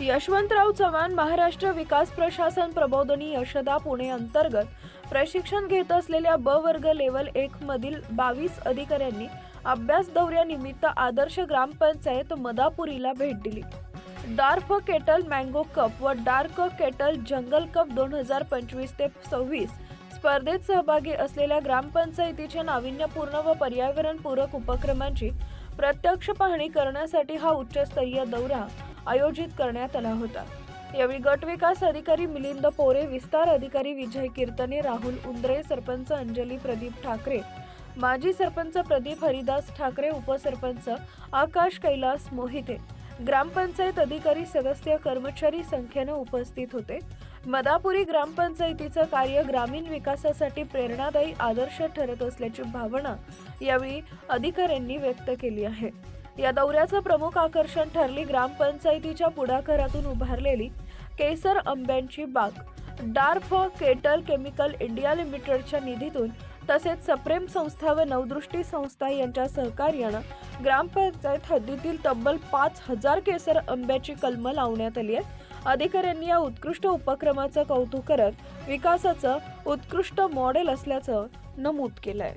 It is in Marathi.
यशवंतराव चव्हाण महाराष्ट्र विकास प्रशासन प्रबोधनी यशदा पुणे अंतर्गत प्रशिक्षण घेत असलेल्या ब वर्ग लेवल एक मधील बावीस अधिकाऱ्यांनी अभ्यास दौऱ्यानिमित्त आदर्श ग्रामपंचायत मदापुरीला भेट दिली. डार्क केटल मँगो कप व डार्क केटल जंगल कप दोन हजार पंचवीस ते सव्वीस स्पर्धेत सहभागी असलेल्या ग्रामपंचायतीच्या नाविन्यपूर्ण व पर्यावरणपूरक उपक्रमांची प्रत्यक्ष पाहणी करण्यासाठी हा उच्चस्तरीय दौरा आयोजित करण्यात आला होता. यावेळी गट विकास अधिकारी मिलिंद पोरे विस्तार अधिकारी विजय कीर्तने राहुल उंद्रे सरपंच अंजली प्रदीप ठाकरे माजी सरपंच प्रदीप हरिदास ठाकरे उपसरपंच आकाश कैलास मोहिते ग्रामपंचायत अधिकारी सदस्य कर्मचारी संख्येनं उपस्थित होते. मदापुरी ग्रामपंचायतीचं कार्य ग्रामीण विकासासाठी प्रेरणादायी आदर्श ठरत असल्याची भावना यावेळी अधिकाऱ्यांनी व्यक्त केली आहे. या दौऱ्याचं प्रमुख आकर्षण ठरली ग्रामपंचायतीच्या पुढाकारातून उभारलेली केसर आंब्यांची बाग. डार्फ केटल केमिकल इंडिया लिमिटेडच्या निधीतून तसेच सप्रेम संस्था व नवदृष्टी संस्था यांच्या सहकार्यानं ग्रामपंचायत हद्दीतील तब्बल पाच हजार केसर आंब्याची कलमं लावण्यात आली आहे अधिकाऱ्यांनी या उत्कृष्ट उपक्रमाचं कौतुक करत विकासाचं उत्कृष्ट मॉडेल असल्याचं नमूद केलंय.